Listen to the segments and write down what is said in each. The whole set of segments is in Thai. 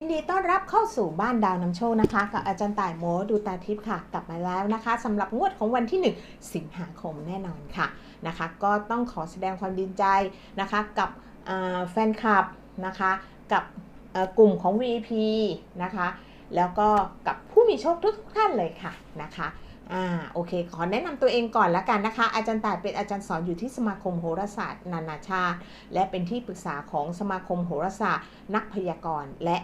ยินดีต้อนรับเข้าสู่บ้านดาวน้ำโชคนะคะ กับอาจารย์ต่ายโมดูตาทิพย์ค่ะ กลับมาแล้วนะคะสำหรับงวดของวันที่ 1 สิงหาคมแน่นอนค่ะนะคะ ก็ต้องขอแสดงความดีใจนะคะกับแฟนคลับนะคะ กับกลุ่มของ VP นะคะ แล้วก็กับผู้มีโชคทุกท่านเลยค่ะนะคะอ่าโอเค ขอแนะนำตัวเองก่อนละกันนะคะ อาจารย์ต่ายเป็นอาจารย์สอนอยู่ที่สมาคมโหราศาสตร์นานาชาติ และเป็นที่ปรึกษาของสมาคมโหราศาสตร์ นักพยากรณ์และ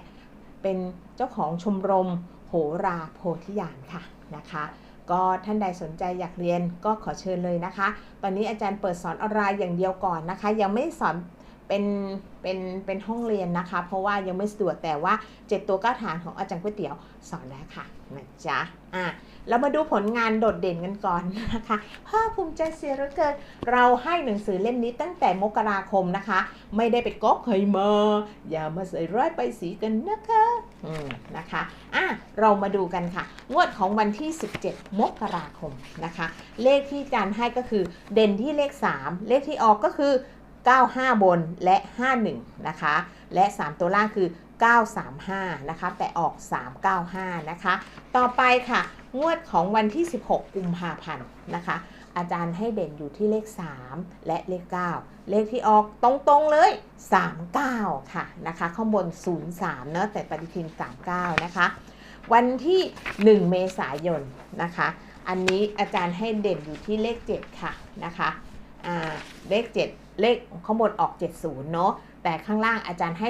เป็นเจ้าของชมรมโหราโพธิญาณค่ะนะคะก็ท่านใดสนใจอยากเรียนก็ขอเชิญเลยนะคะ ตอนนี้อาจารย์เปิดสอนออนไลน์อย่างเดียวก่อนนะคะ ยังไม่สอน เป็นเป็นเป็นห้องเรียนนะคะ เพราะว่ายังไม่สะดวกแต่ว่า 7 ตัวก้าฐานของอาจารย์ก๋วยเตี๋ยวสอนแล้วค่ะนะจ๊ะอะเรามาดูผลงานโดดเด่นกันก่อนนะคะภาคภูมิใจเสียเหลือเกินเราให้หนังสือเล่มนี้ตั้งแต่มกราคมนะคะ ไม่ได้ไปก๊อปใครมาอย่ามาใส่ร้ายไปสีกันนะคะอืมนะคะอะเรามาดูกันค่ะ งวดของวันที่ 17 มกราคมนะคะ เลขที่อาจารย์ให้ก็คือเด่นที่เลข 3 เลขที่ออกก็คือ 95 บนและ 51 นะคะ และ 3 ตัวล่างคือ 935 นะคะ แต่ออก 395 นะคะ ต่อไปค่ะ งวดของวันที่ 16 กุมภาพันธ์นะคะ อาจารย์ให้เด่นอยู่ที่เลข 3 และเลข 9 เลขที่ออกตรงๆเลย 39 ค่ะนะคะ ข้างบน 03 เนอะแต่ปฏิทิน 39 นะคะ วันที่ 1 เมษายนนะคะ อันนี้อาจารย์ให้เด่นอยู่ที่เลข 7 ค่ะนะคะเลข 7 เลขข้างบนออก 70 เนอะแต่ข้างล่างอาจารย์ให้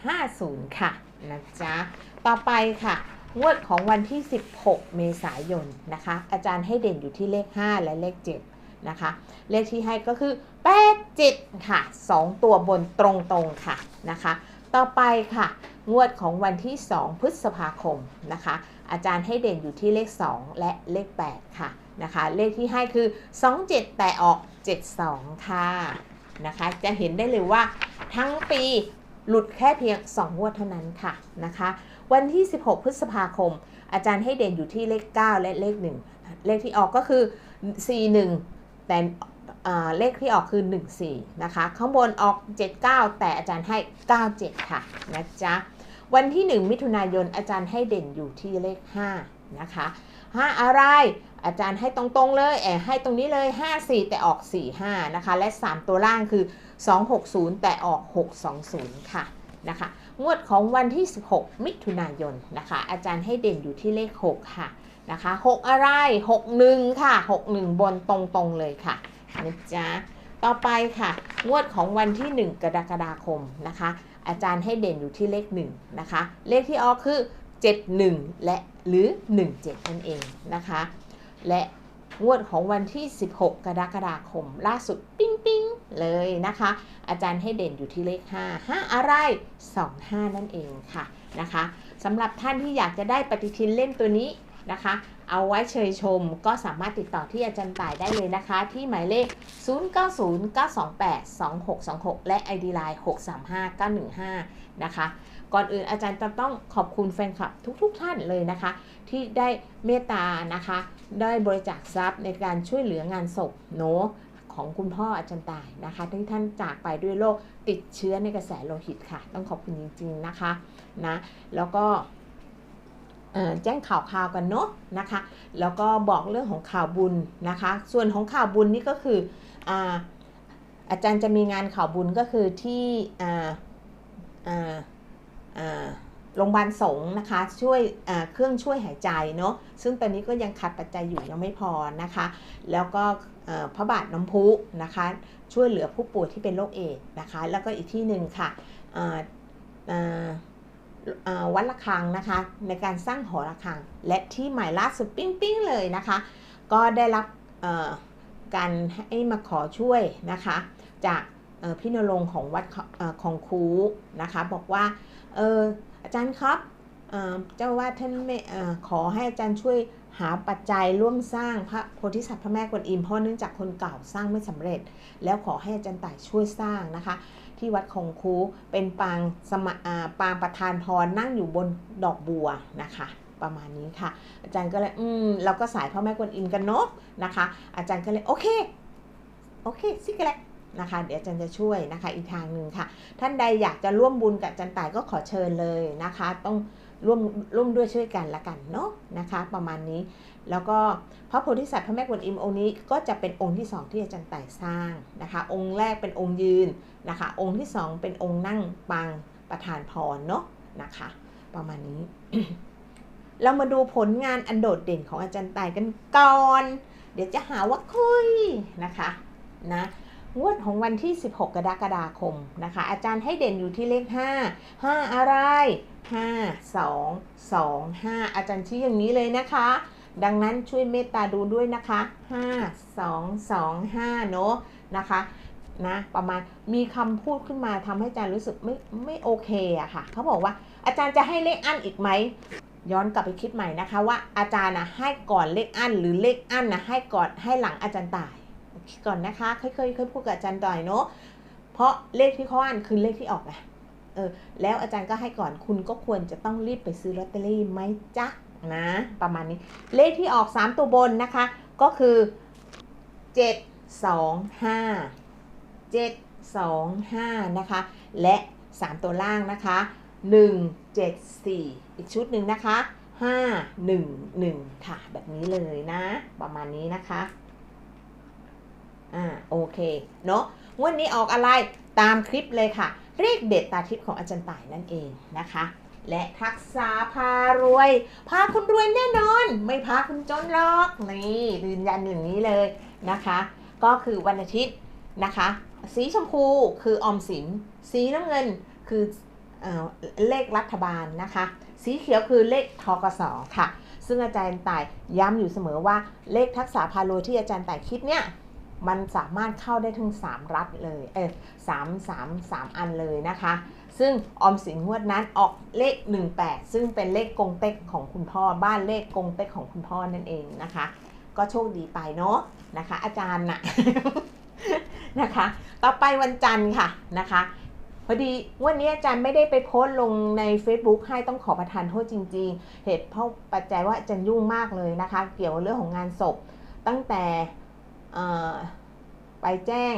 0550 ค่ะนะจ๊ะต่อไปค่ะ งวดของวันที่ 16 เมษายนนะคะ อาจารย์ให้เด่นอยู่ที่เลข 5 และเลข 7 นะคะ เลขที่ให้ก็คือ 8 7 ค่ะ 2 ตัวบนตรงๆค่ะนะคะ ต่อไปค่ะ งวดของวันที่ 2 พฤษภาคมนะคะ อาจารย์ให้เด่นอยู่ที่เลข 2 และเลข 8 ค่ะนะคะ เลขที่ให้คือ 27 แต่ออก 72 ค่ะนะคะ จะเห็นได้เลยว่าทั้งปีหลุดแค่เพียง 2 งวดเท่านั้นค่ะนะคะ วันที่ 16 พฤษภาคม อาจารย์ให้เด่นอยู่ที่เลข 9 และเลข 1 เลขที่ออกก็คือ 41 แต่อ่เลขที่ออกคือ 14 นะคะ ข้างบนออก 79 แต่อาจารย์ให้ 97 ค่ะนะจ๊ะ วันที่ 1 มิถุนายนอาจารย์ให้เด่นอยู่ที่เลข 5 นะคะ 5 อะไร อาจารย์ให้ตรงๆเลยแอบให้ตรงนี้เลย 54 แต่ออก 45 นะคะ และ 3 ตัวล่างคือ 260 แต่ออก 620 ค่ะนะคะ งวดของวันที่ 16 มิถุนายนนะคะ อาจารย์ให้เด่นอยู่ที่เลข 6 ค่ะนะคะ 6 อะไร 61 ค่ะ 61 บนตรงๆเลยค่ะนะจ๊ะต่อไปค่ะ งวดของวันที่ 1 กรกฎาคมนะคะ อาจารย์ให้เด่นอยู่ที่เลข 1 นะคะ เลขที่ออกคือ 71 และหรือ 17 นั่นเองนะคะ และงวดของวันที่ 16 กรกฎาคม ล่าสุดปิ้งปิ้งเลยนะคะ อาจารย์ให้เด่นอยู่ที่เลข 5 5 อะไร 25 นั่นเองค่ะนะคะสำหรับท่านที่อยากจะได้ปฏิทินเล่มตัวนี้นะคะ เอาไว้เชยชมก็สามารถติดต่อที่อาจารย์ต่ายได้เลยนะคะ ที่หมายเลข 0909282626 และ ID Line 635915 นะคะ ก่อนอื่นอาจารย์จะต้องขอบคุณแฟนคลับทุกๆทท่านเลยนะคะ ที่ได้เมตตานะคะ ได้บริจาคทรัพย์ในการช่วยเหลืองานศพโนของคุณพ่ออาจารย์ตายนะคะที่ท่านจากไปด้วยโรคติดเชื้อในกระแสโลหิตค่ะ ต้องขอบคุณจริง ๆนะคะนะแล้วก็แจ้งข่าวข่าวกันเนาะนะคะ แล้วก็บอกเรื่องของข่าวบุญนะคะ ส่วนของข่าวบุญนี่ก็คืออาอาจารย์จะมีงานข่าวบุญก็คือที่อ่าอ่าอ่า โรงพยาบาลสงฆ์นะคะ ช่วยเครื่องช่วยหายใจเนาะซึ่งตอนนี้ก็ยังขาดปัจจัยอยู่ยังไม่พอนะคะ แล้วก็พระบาทน้ำพุนะคะ ช่วยเหลือผู้ป่วยที่เป็นโรคเอดส์นะคะ แล้วก็อีกที่หนึ่งค่ะวัดระฆังนะคะ ในการสร้างหอระฆัง และที่ใหม่ล่าสุดปิ้งๆเลยนะคะ ก็ได้รับการให้มาขอช่วยนะคะ จากพี่นรงค์ของวัดขเอ่อของคูนะคะ บอกว่าเออ อาจารย์ครับเจ้าว่าท่านไม่ขอให้อาจารย์ช่วยหาปัจจัยร่วมสร้างพระโพธิสัตว์พระแม่กวนอิมเพราะเนื่องจากคนเก่าสร้างไม่สำเร็จ แล้วขอให้อาจารย์ต่ายช่วยสร้างนะคะ ที่วัดคงคูเป็นปางสมะอ่าปางประธานพรนั่งอยู่บนดอกบัวนะคะประมาณนี้ค่ะ อาจารย์ก็เลยอืมเราก็สายพระแม่กวนอิมกันเนาะนะคะ อาจารย์ก็เลยโอเคโอเคสิกแหละ นะคะ เดี๋ยวอาจารย์จะช่วยนะคะ อีกทางหนึ่งค่ะ ท่านใดอยากจะร่วมบุญกับอาจารย์ต่ายก็ขอเชิญเลยนะคะ ต้องร่วมร่วมด้วยช่วยกันละกันเนาะนะคะ ประมาณนี้แล้วก็พระโพธิสัตว์พระแม่กวนอิมองค์นี้ก็จะเป็นองค์ที่สองที่อาจารย์ต่ายสร้างนะคะ องค์แรกเป็นองค์ยืนนะคะ องค์ที่สองเป็นองค์นั่งปางประธานพรเนาะนะคะ ประมาณนี้ เรามาดูผลงานอันโดดเด่นของอาจารย์ต่ายกันก่อน เดี๋ยวจะหาว่าคุยนะคะนะ งวดของวันที่ 16 กรกฎาคมนะคะ อาจารย์ให้เด่นอยู่ที่เลข 5 5 อะไร 5 2 2 5 อาจารย์ชี้อย่างนี้เลยนะคะ ดังนั้นช่วยเมตตาดูด้วยนะคะ 5 2 2 5 เนอะนะคะนะประมาณมีคำพูดขึ้นมาทำให้อาจารย์รู้สึกไม่ไม่โอเคอะค่ะเขาบอกว่าอาจารย์จะให้เลขอั้นอีกไหมย้อนกลับไปคิดใหม่นะคะว่าอาจารย์นะให้ก่อนเลขอั้นหรือเลขอั้นนะให้ก่อนให้หลังอาจารย์ตาย ก่อนนะคะเคยเคยเคยพูดกับอาจารย์ต่ายเนาะเพราะเลขที่เขาอั้นคือเลขที่ออกไงเออแล้วอาจารย์ก็ให้ก่อนคุณก็ควรจะต้องรีบไปซื้อลอตเตอรี่ไหมจ๊ะนะประมาณนี้เลขที่ออก 3 ตัวบนนะคะ ก็คือ 7 2 5 7 2 5นะคะและ 3 ตัวล่างนะคะ 1 7 4 อีกชุดหนึ่งนะคะ 5 1 1 ค่ะ แบบนี้เลยนะ ประมาณนี้นะคะ อ่าโอเคเนาะงวันนี้ออกอะไรตามคลิปเลยค่ะ เลขเด็ดตาทิพย์ของอาจารย์ต่ายนั่นเองนะคะ และทักษาพารวย พาคุณรวยแน่นอน ไม่พาคุณจนหรอกนี่ยืนยันอย่างนี้เลยนะคะ ก็คือวันอาทิตย์นะคะ สีชมพูคือออมสินสีน้ำเงินคือเออเลขรัฐบาลนะคะ สีเขียวคือเลขทกสค่ะ ซึ่งอาจารย์ต่ายย้ำอยู่เสมอว่าเลขทักษะพารวยที่อาจารย์ต่ายคิดเนี่ย มันสามารถเข้าได้ทั้ง3 รัฐเลยเออสามสามสามอันเลยนะคะ ซึ่งออมสินงวดนั้นออกเลข 18 ซึ่งเป็นเลขกงเต็กของคุณพ่อ บ้านเลขกงเต็กของคุณพ่อนั่นเองนะคะ ก็โชคดีไปเนาะนะคะ อาจารย์น่ะนะคะ ต่อไปวันจันทร์ค่ะนะคะพอดีวันนี้อาจารย์ไม่ได้ไปโพสต์ลงใน Facebook ให้ต้องขอประทานโทษจริง ๆ เหตุเพราะปัจจัยว่าอาจารย์ยุ่งมากเลยนะคะ เกี่ยวเรื่องของงานศพ ตั้งแต่ ไปแจ้ง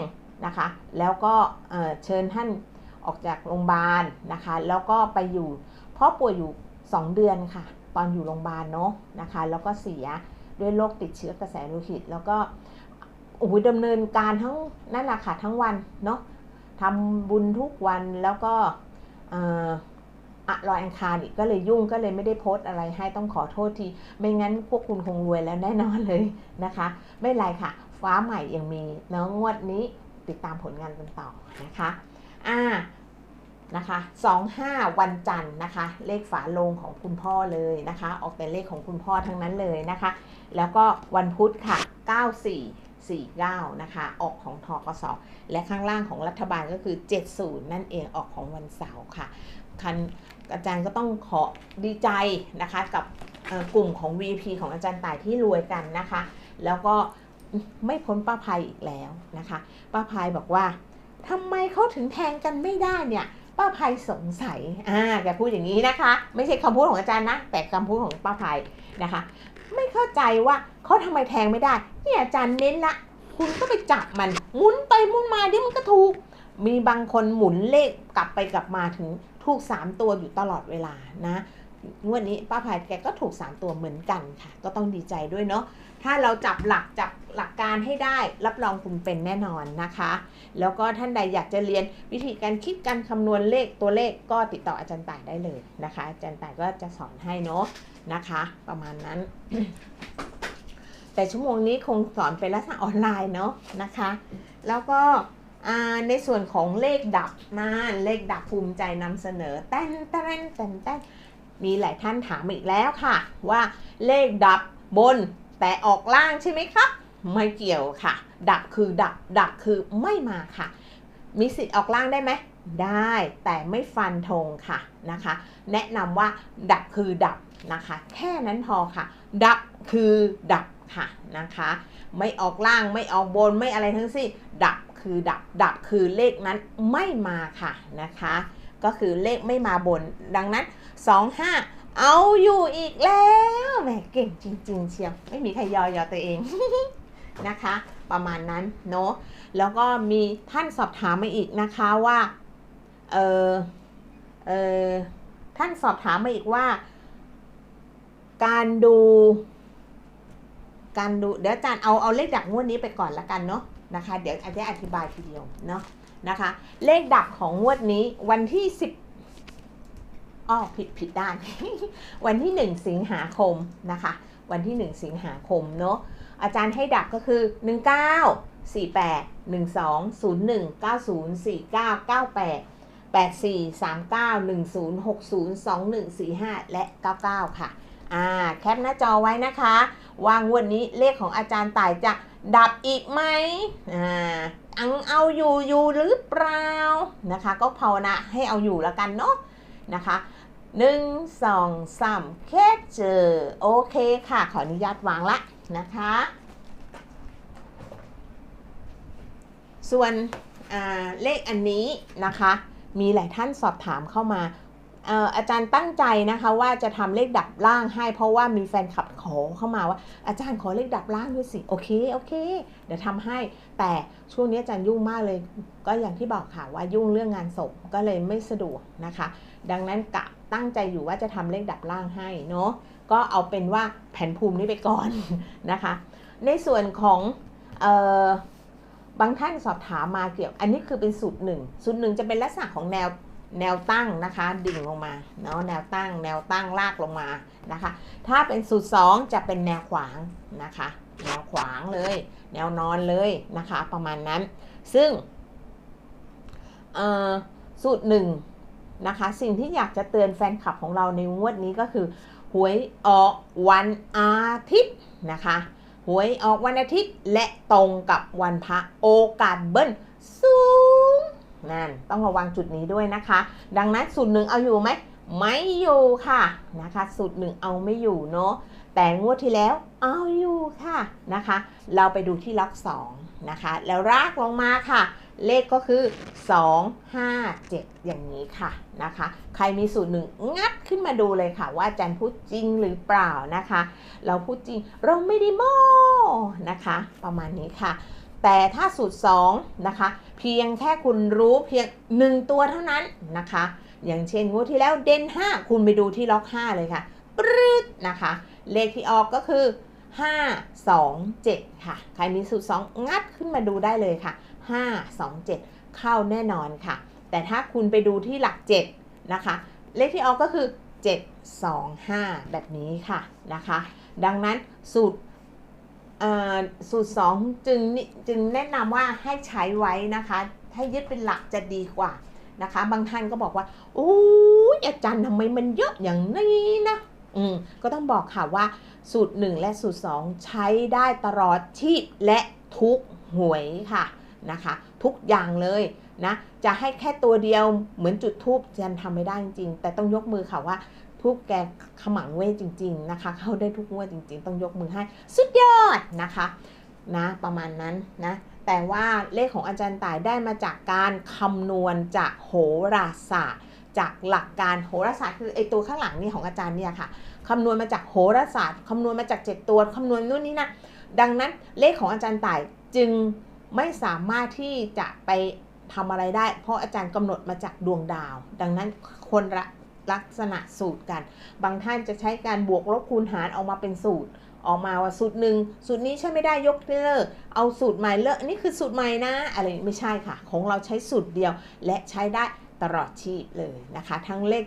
นะคะ แล้วก็เชิญท่านออกจากโรงพยาบาลนะคะ แล้วก็ไปอยู่ เพ่อป่วยอยู่ 2 เดือนค่ะ ตอนอยู่โรงพยาบาลเนาะนะคะ แล้วก็เสียด้วยโรคติดเชื้อกระแสโลหิต แล้วก็โอ้โหดำเนินการทั้งนั่นแหละค่ะทั้งวันเนาะทำบุญทุกวันแล้วก็อะรอยอังคารอีกก็เลยยุ่งก็เลยไม่ได้โพสต์อะไรให้ต้องขอโทษที ไม่งั้นพวกคุณคงรวยแล้วแน่นอนเลยนะคะ ไม่เป็นไรค่ะ ฟ้าใหม่ยังมีเนาะงวดนี้ติดตามผลงานกันต่อนะคะอ่านะคะ25 วันจันทร์นะคะ เลขฝาโลงของคุณพ่อเลยนะคะ ออกแต่เลขของคุณพ่อทั้งนั้นเลยนะคะ แล้วก็วันพุธค่ะ 94 49 นะคะ ออกของทกสและข้างล่างของรัฐบาลก็คือ 70 นั่นเองออกของวันเสาร์ค่ะคันอาจารย์ก็ต้องขอดีใจนะคะกับกลุ่มของ VP ของอาจารย์ต่ายที่รวยกันนะคะ แล้วก็ ไม่พ้นป้าภัยอีกแล้วนะคะป้าภัยบอกว่าทำไมเขาถึงแทงกันไม่ได้เนี่ยป้าภัยสงสัยอ่าแกพูดอย่างนี้นะคะ ไม่ใช่คำพูดของอาจารย์นะ แต่คำพูดของป้าภัยนะคะ ไม่เข้าใจว่าเขาทำไมแทงไม่ได้ เนี่ยอาจารย์เน้นละคุณก็ไปจับมันหมุนไปหมุนมาเดี๋ยวมันก็ถูก มีบางคนหมุนเลขกลับไปกลับมาถึงถูก 3 ตัวอยู่ตลอดเวลานะ งวดนี้ป้าภัยแกก็ถูก 3 ตัวเหมือนกันค่ะ ก็ต้องดีใจด้วยเนาะถ้าเราจับหลักจับหลักการให้ได้ รับรองคุณเป็นแน่นอนนะคะ แล้วก็ท่านใดอยากจะเรียนวิธีการคิดการคำนวณเลขตัวเลขก็ติดต่ออาจารย์ต่ายได้เลยนะคะ อาจารย์ต่ายก็จะสอนให้เนาะนะคะ ประมาณนั้น แต่ชั่วโมงนี้คงสอนเป็นลักษณะออนไลน์เนาะนะคะ แล้วก็ในส่วนของเลขดับนะเลขดับภูมิใจนำเสนอแต้นแต้นแต้นแต้น มีหลายท่านถามอีกแล้วค่ะ ว่าเลขดับบนแต่ออกล่างใช่ไหมครับ ไม่เกี่ยวค่ะ ดับคือดับ ดับคือไม่มาค่ะ มีสิทธิ์ออกล่างได้ไหมได้แต่ไม่ฟันธงค่ะนะคะ แนะนำว่าดับคือดับนะคะ แค่นั้นพอค่ะ ดับคือดับค่ะนะคะ ไม่ออกล่างไม่ออกบนไม่อะไรทั้งสิ้นดับคือดับ ดับคือเลขนั้นไม่มาค่ะนะคะ ก็คือเลขไม่มาบน ดังนั้น 25 เอาอยู่อีกแล้วแหมเก่งจริง ๆ เชียวไม่มีใครยอยอตัวเองนะคะ ประมาณนั้นเนาะแล้วก็มีท่านสอบถามมาอีกนะคะว่าเออเออท่านสอบถามมาอีกว่า การดู การดูเดี๋ยวอาจารย์เอาเอาเลขดักงวดนี้ไปก่อนละกันเนาะนะคะ เดี๋ยวอาจารย์อธิบายทีเดียวเนาะนะคะ เลขดักของงวดนี้วันที่สิบ อ้อผิดผิดด้าน วันที่หนึ่งสิงหาคมนะคะ วันที่หนึ่งสิงหาคมเนาะอาจารย์ให้ดักก็คือ 19 48 12 01 90 49 98 84 39 10 60 21 45 และ 99 ค่ะ อ่า แคปหน้าจอไว้นะคะ วางวดนี้เลขของอาจารย์ต่ายจะดับอีกไหมอ่าอังเอาอยู่อยู่หรือเปล่านะคะ ก็ภาวนาให้เอาอยู่แล้วกันเนาะ นะคะหนึ่งสองสามแค่เจอ โอเคค่ะ ขออนุญาตวางละนะคะ ส่วนเลขอันนี้นะคะ มีหลายท่านสอบถามเข้ามาเอ่ออาจารย์ตั้งใจนะคะว่าจะทำเลขดับล่างให้เพราะว่ามีแฟนคลับขอเข้ามาว่า อาจารย์ขอเลขดับล่างด้วยสิโอเคโอเค เดี๋ยวทำให้ แต่ช่วงนี้อาจารย์ยุ่งมากเลย ก็อย่างที่บอกค่ะว่ายุ่งเรื่องงานศพก็เลยไม่สะดวกนะคะ ดังนั้นกะตั้งใจอยู่ว่าจะทำเลขดับล่างให้เนาะก็เอาเป็นว่าแผ่นภูมินี้ไปก่อนนะคะ ในส่วนของออบางท่านสอบถามมาเกี่ยว อันนี้คือเป็นสูตรหนึ่งสูตรหนึ่งจะเป็นลักษณะของแนวแนวตั้งนะคะ ดิ่งลงมาเนาะแนวตั้ง แนวตั้งลากลงมานะคะ ถ้าเป็นสูตร 2 จะเป็นแนวขวางนะคะ แนวขวางเลย แนวนอนเลยนะคะ ประมาณนั้น ซึ่งสูตรหนึ่ง นะคะ สิ่งที่อยากจะเตือนแฟนคลับของเราในงวดนี้ก็คือหวยออกวันอาทิตย์นะคะหวยออกวันอาทิตย์และตรงกับวันพระโอกาสเบิ้ลสูงนั่นต้องระวังจุดนี้ด้วยนะคะ ดังนั้นสูตรหนึ่งเอาอยู่ไหมไม่อยู่ค่ะนะคะสูตรหนึ่งเอาไม่อยู่เนาะแต่งวดที่แล้วเอาอยู่ค่ะนะคะ เราไปดูที่ล็อก2นะคะแล้วรากลงมาค่ะ เลขก็คือ 2 5 7 อย่างนี้ค่ะนะคะ ใครมีสูตรหนึ่งงัดขึ้นมาดูเลยค่ะ ว่าอาจารย์พูดจริงหรือเปล่านะคะ เราพูดจริงเราไม่ได้โม้นะคะ ประมาณนี้ค่ะ แต่ถ้าสูตร 2 นะคะ เพียงแค่คุณรู้เพียง 1 ตัวเท่านั้นนะคะ อย่างเช่นงวดที่แล้วเด่น5 คุณไปดูที่ล็อก 5 เลยค่ะปรึดนะคะ เลขที่ออกก็คือ 5 2 7 ค่ะ ใครมีสูตร 2 งัดขึ้นมาดูได้เลยค่ะ 5 2 7 เข้าแน่นอนค่ะ แต่ถ้าคุณไปดูที่หลัก 7 นะคะ เลขที่ออกก็คือ 7 2 5 แบบนี้ค่ะนะคะ ดังนั้นสูตรอ่อสูตร 2 จึงนิจึงแนะนำว่าให้ใช้ไว้นะคะ ให้ยึดเป็นหลักจะดีกว่านะคะ บางท่านก็บอกว่าโอ้ยอาจารย์ทำไมมันเยอะอย่างนี้นะอืมก็ต้องบอกค่ะว่าสูตร 1 และสูตร 2 ใช้ได้ตลอดชีพและทุกหวยค่ะ นะคะ ทุกอย่างเลยนะจะให้แค่ตัวเดียวเหมือนจุดทูบยันทำไม่ได้จริง แต่ต้องยกมือค่ะว่าทูบแกขมังเวทจริง ๆนะคะ เข้าได้ทุกงวดจริง ๆ ต้องยกมือให้สุดยอดนะคะนะประมาณนั้นนะแต่ว่าเลขของอาจารย์ต่ายได้มาจากการคำนวณจากโหราศาสตร์จากหลักการโหราศาสตร์คือไอตัวข้างหลังนี่ของอาจารย์เนี่ยค่ะคำนวณมาจากโหราศาสตร์คำนวณมาจาก 7 ตัวคำนวณนู่นนี่นะดังนั้นเลขของอาจารย์ต่ายจึง ไม่สามารถที่จะไปทำอะไรได้ เพราะอาจารย์กำหนดมาจากดวงดาว ดังนั้นคนละลักษณะสูตรกัน บางท่านจะใช้การบวกลบคูณหารออกมาเป็นสูตร ออกมาว่าสูตรหนึ่งสูตรนี้ใช่ไม่ได้ยกเลิกเอาสูตรใหม่เลิกอันนี้คือสูตรใหม่นะอะไรไม่ใช่ค่ะ ของเราใช้สูตรเดียว และใช้ได้ตลอดชีพเลยนะคะ ทั้งเลข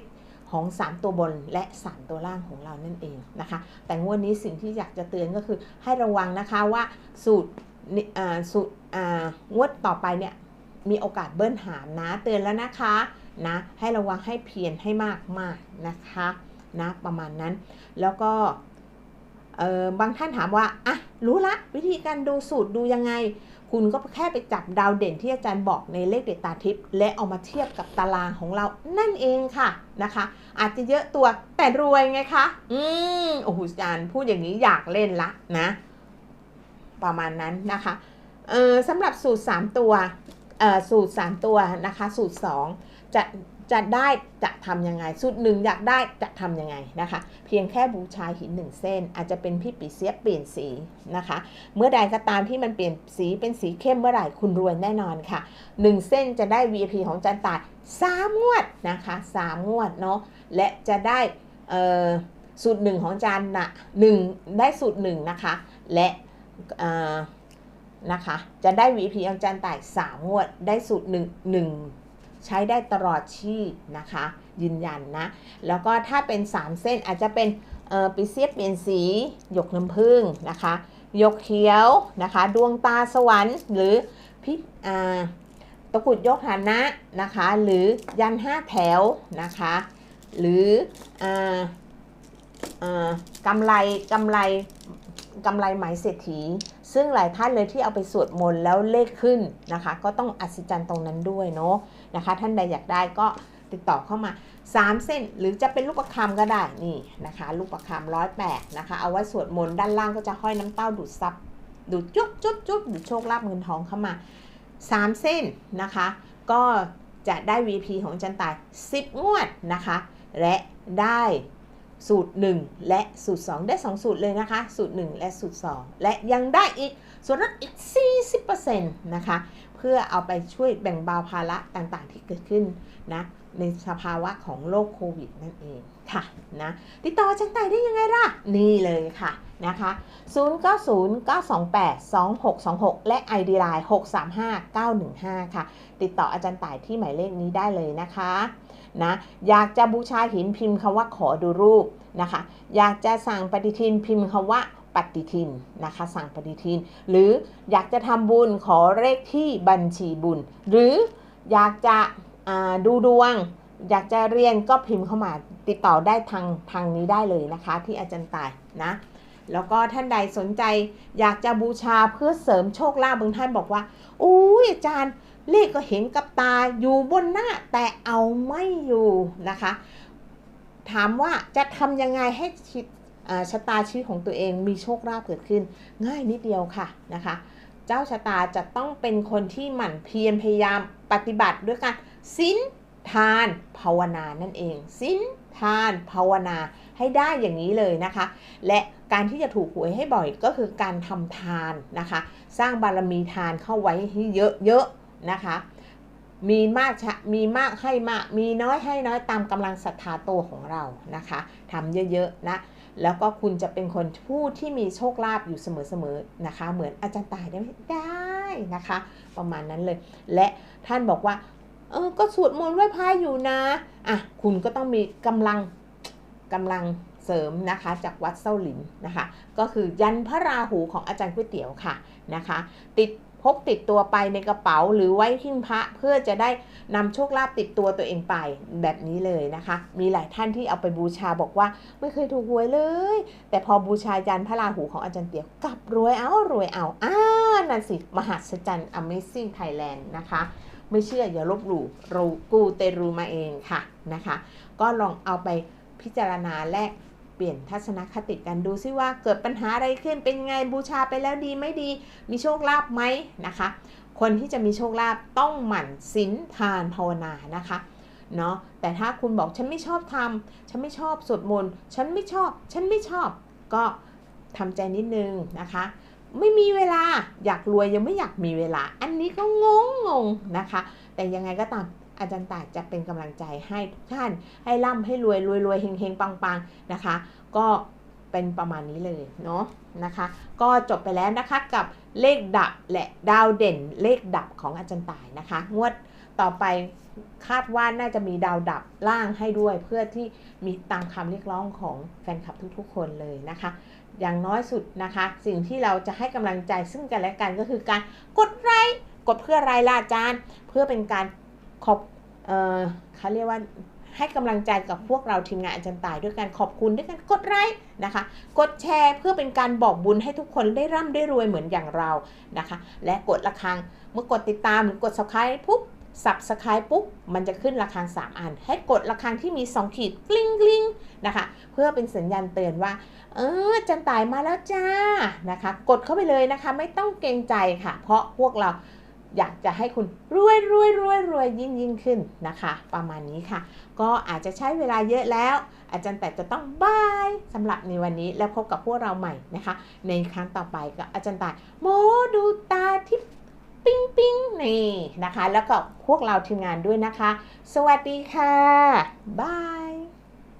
ของ 3 ตัวบนและ 3 ตัวล่างของเรานั่นเองนะคะ แต่งวดนี้สิ่งที่อยากจะเตือนก็คือให้ระวังนะคะว่าสูตร สูตรงวดต่อไปเนี่ยมีโอกาสเบิ้ลหามนะเตือนแล้วนะคะนะให้ระวังให้เพียรให้มากมากนะคะนะประมาณนั้น แล้วก็บางท่านถามว่าอะรู้ละวิธีการดูสูตรดูยังไง คุณก็แค่ไปจับดาวเด่นที่อาจารย์บอกในเลขเด็ดตาทิพย์และเอามาเทียบกับตารางของเรานั่นเองค่ะนะคะ อาจจะเยอะตัวแต่รวยไงคะ อืมโอ้โหอาจารย์พูดอย่างนี้อยากเล่นละนะ ประมาณนั้นนะคะเออสำหรับสูตร 3 ตัวเอ่อสูตร 3 ตัวนะคะสูตร 2 จะจะได้จะทำยังไง สูตรหนึ่งอยากได้จะทำยังไงนะคะ เพียงแค่บูชาหินหนึ่งเส้น อาจจะเป็นพี่ปีเสียเปลี่ยนสีนะคะ เมื่อใดก็ตามที่มันเปลี่ยนสีเป็นสีเข้มเมื่อไหร่คุณรวยแน่นอนค่ะ 1 เส้นจะได้ VIP ของจันตาย3งวดนะคะ3งวดเนาะและจะได้เอ่อสูตรหนึ่งของจันนะหนึ่งได้สูตรหนึ่งนะคะ และ นะคะ จะได้ VIP ของจันตาย3งวด ได้สูตรหนึ่งหนึ่งใช้ได้ตลอดชีพนะคะ ยืนยันนะ แล้วก็ถ้าเป็น 3 เส้นอาจจะเป็นปีเสียเปลี่ยนสี หยกน้ำผึ้งนะคะหยกเขียวนะคะ ดวงตาสวรรค์ หรือพิอตะกุดยกฐานะนะคะ หรือยันห้าแถวนะคะ หรืออ่าอ่ากำไรกำไร กำไรไหมเศรษฐี ซึ่งหลายท่านเลยที่เอาไปสวดมนต์แล้วเลขขึ้นนะคะ ก็ต้องอัศจรรย์ตรงนั้นด้วยเนาะนะคะ ท่านใดอยากได้ก็ติดต่อเข้ามา 3 เส้นหรือจะเป็นลูกประคำก็ได้นี่นะคะลูกประคำร้อยแปดนะคะเอาไว้สวดมนต์ด้านล่างก็จะห้อยน้ำเต้าดูดซับดูดจุ๊บจุ๊บจุ๊บดูดโชคลาภเงินทองเข้ามา 3 เส้นนะคะ ก็จะได้ VP ของอาจันตาย 10 งวดนะคะ และได้ สูตร 1 และสูตร 2 ได้ 2 สูตรเลยนะคะ สูตร 1 และสูตร 2 และยังได้อีกส่วนลดอีก 40%นะคะ เพื่อเอาไปช่วยแบ่งเบาภาระต่างๆที่เกิดขึ้นนะในสภาวะของโรคโควิดนั่นเองค่ะนะติดต่อจังไต่ได้ยังไงล่ะ นี่เลยค่ะนะคะ0909282626 และ ID Line 635915 ค่ะ ติดต่ออาจารย์ต่ายที่หมายเลขนี้ได้เลยนะคะ นะอยากจะบูชาหินพิมพ์คำว่าขอดูรูปนะคะอยากจะสั่งปฏิทินพิมพ์คำว่าปฏิทินนะคะสั่งปฏิทิน หรืออยากจะทำบุญขอเลขที่บัญชีบุญ หรืออยากจะดูดวง อยากจะเรียนก็พิมพ์เข้ามาติดต่อได้ทางทางนี้ได้เลยนะคะ ที่อาจารย์ตายนะ แล้วก็ท่านใดสนใจ อยากจะบูชาเพื่อเสริมโชคลาภบางท่านบอกว่าอุ้ยอาจารย์เลขก็เห็นกับตาอยู่บนหน้าแต่เอาไม่อยู่นะคะ ถามว่าจะทำยังไงให้ชะตาชีวิตของตัวเองมีโชคลาภเกิดขึ้น ง่ายนิดเดียวค่ะนะคะ เจ้าชะตาจะต้องเป็นคนที่หมั่นเพียรพยายามปฏิบัติด้วยการสินทานภาวนานั่นเองสิน ทานภาวนาให้ได้อย่างนี้เลยนะคะ และการที่จะถูกหวยให้บ่อยก็คือการทำทานนะคะ สร้างบารมีทานเข้าไว้ให้เยอะๆนะคะ มีมากมีมากให้มาก มีน้อยให้น้อยตามกำลังศรัทธาตัวของเรานะคะทำเยอะๆนะแล้วก็คุณจะเป็นคนผู้ที่มีโชคลาภอยู่เสมอๆนะคะ เหมือนอาจารย์ตายได้ได้นะคะ ประมาณนั้นเลย และท่านบอกว่า เออก็สวดมนต์ไหว้พระอยู่นะอะคุณก็ต้องมีกำลังกำลังเสริมนะคะจากวัดเส้าหลินนะคะ ก็คือยันพระราหูของอาจารย์ก๋วยเตี๋ยวค่ะนะคะ ติดพกติดตัวไปในกระเป๋าหรือไว้หิ้งพระเพื่อจะได้นำโชคลาภติดตัวตัวเองไปแบบนี้เลยนะคะ มีหลายท่านที่เอาไปบูชาบอกว่าไม่เคยถูกหวยเลย แต่พอบูชายันพระราหูของอาจารย์เตี๋ยวกลับรวยเอารวยเอาอ่านั่นสิมหัศจรรย์ Amazing Thailand นะคะ ไม่เชื่ออย่าลบหลู่รูกูเตรูมาเองค่ะนะคะ ก็ลองเอาไปพิจารณาแลกเปลี่ยนทัศนคติกันดูซิว่าเกิดปัญหาอะไรขึ้นเป็นไงบูชาไปแล้วดีไม่ดี มีโชคลาภไหมนะคะ คนที่จะมีโชคลาภต้องหมั่นศีลทานภาวนานะคะเนาะแต่ถ้าคุณบอกฉันไม่ชอบทำฉันไม่ชอบสวดมนต์ฉันไม่ชอบ ฉันไม่ชอบ ก็ทำใจนิดนึงนะคะ ไม่มีเวลาอยากรวยยังไม่อยากมีเวลา อันนี้ก็งงงงนะคะ แต่ยังไงก็ตามอาจารย์ตาจะเป็นกำลังใจให้ทุกท่านให้ร่ำให้รวยรวยรวยเฮงเฮงปังปังนะคะ ก็เป็นประมาณนี้เลยเนาะนะคะ ก็จบไปแล้วนะคะกับเลขดับและดาวเด่นเลขดับของอาจารย์ตายนะคะ งวดต่อไปคาดว่าน่าจะมีดาวดับล่างให้ด้วย เพื่อที่มีตามคำเรียกร้องของแฟนคลับทุกๆ คนเลยนะคะ อย่างน้อยสุดนะคะ สิ่งที่เราจะให้กำลังใจซึ่งกันและกันก็คือการกดไลค์กดเพื่อรายละอาจารย์ เพื่อเป็นการขอบเออเขาเรียกว่าให้กำลังใจกับพวกเราทีมงานอาจารย์ตายด้วยการขอบคุณด้วยการกดไลค์นะคะ กดแชร์เพื่อเป็นการบอกบุญให้ทุกคนได้ร่ำได้รวยเหมือนอย่างเรานะคะ และกดระฆังเมื่อกดติดตามหรือกด subscribe ปุ๊บ สับสกายปุ๊บมันจะขึ้นระฆัง 3 อัน ให้กดระฆังที่มี 2 ขีดกลิ้งกลิ้งนะคะ เพื่อเป็นสัญญาณเตือนว่า เออจันตายมาแล้วจ้านะคะ กดเข้าไปเลยนะคะ ไม่ต้องเกรงใจค่ะ เพราะพวกเราอยากจะให้คุณรวยรวยรวยรวยยิ่งยิ่งขึ้นนะคะ ประมาณนี้ค่ะ ก็อาจจะใช้เวลาเยอะแล้ว อาจารย์แต่จะต้องบายสำหรับในวันนี้แล้วพบกับพวกเราใหม่นะคะ ในครั้งต่อไปกับอาจารย์ต่ายโมดูตาทิพ ปิ้งปิ้งนี่นะคะ แล้วก็พวกเราทีมงานด้วยนะคะ สวัสดีค่ะ บาย